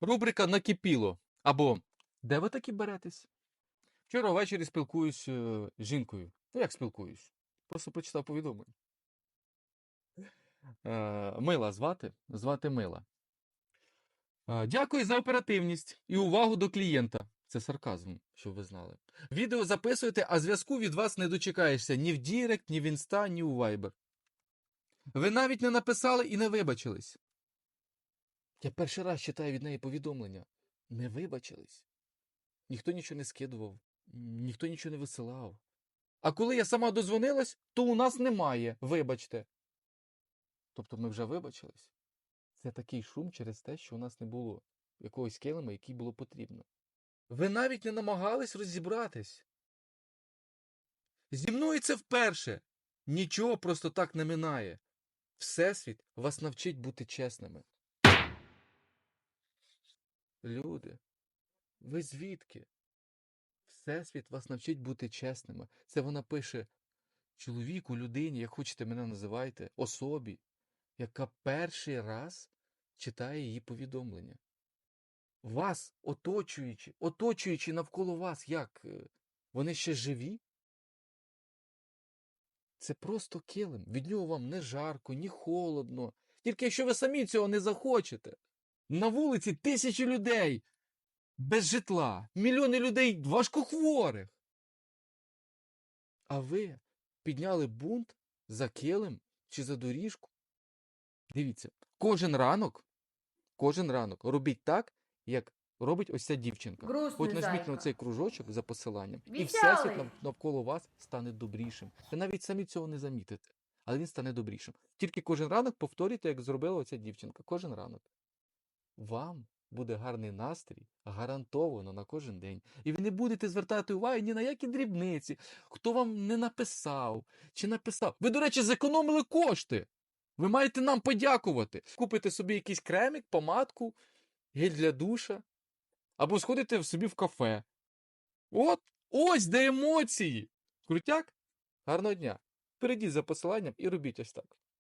Рубрика Накипіло. Або Де ви такі беретесь? Вчора ввечері спілкуюсь е, з жінкою. Ну, як спілкуюсь? Просто прочитав повідомлення. Е, Мила звати. Звати Мила. Е, Дякую за оперативність і увагу до клієнта. Це сарказм, щоб ви знали. Відео записуєте, а зв'язку від вас не дочекаєшся ні в Дірект, ні в Інста, ні у Viber. Ви навіть не написали і не вибачились. Я перший раз читаю від неї повідомлення. Не вибачились. Ніхто нічого не скидував, ніхто нічого не висилав. А коли я сама дозвонилась, то у нас немає, вибачте. Тобто ми вже вибачились. Це такий шум через те, що у нас не було якогось килима, який було потрібно. Ви навіть не намагались розібратись. Зі мною це вперше. Нічого просто так не минає. Всесвіт вас навчить бути чесними. Люди, ви звідки? Всесвіт вас навчить бути чесними. Це вона пише чоловіку, людині, як хочете мене називайте, особі, яка перший раз читає її повідомлення. Вас оточуючи, оточуючи навколо вас, як е, вони ще живі? Це просто килим. Від нього вам не жарко, ні холодно. Тільки якщо ви самі цього не захочете. На вулиці тисячі людей без житла, мільйони людей важкохворих. А ви підняли бунт за килим чи за доріжку? Дивіться, кожен ранок, кожен ранок робіть так, як робить ось ця дівчинка. Грустний От нажміть на цей кружочок за посиланням, і Веселий. всесвіт нав- навколо вас стане добрішим. Ви навіть самі цього не замітите, але він стане добрішим. Тільки кожен ранок повторюйте, як зробила оця дівчинка. Кожен ранок. Вам буде гарний настрій, гарантовано на кожен день. І ви не будете звертати увагу ні на які дрібниці, хто вам не написав чи написав. Ви, до речі, зекономили кошти. Ви маєте нам подякувати. Купите собі якийсь кремик, помадку, гель для душа, або сходите собі в кафе. От, ось де емоції. Крутяк? Гарного дня. Перейдіть за посиланням і робіть ось так.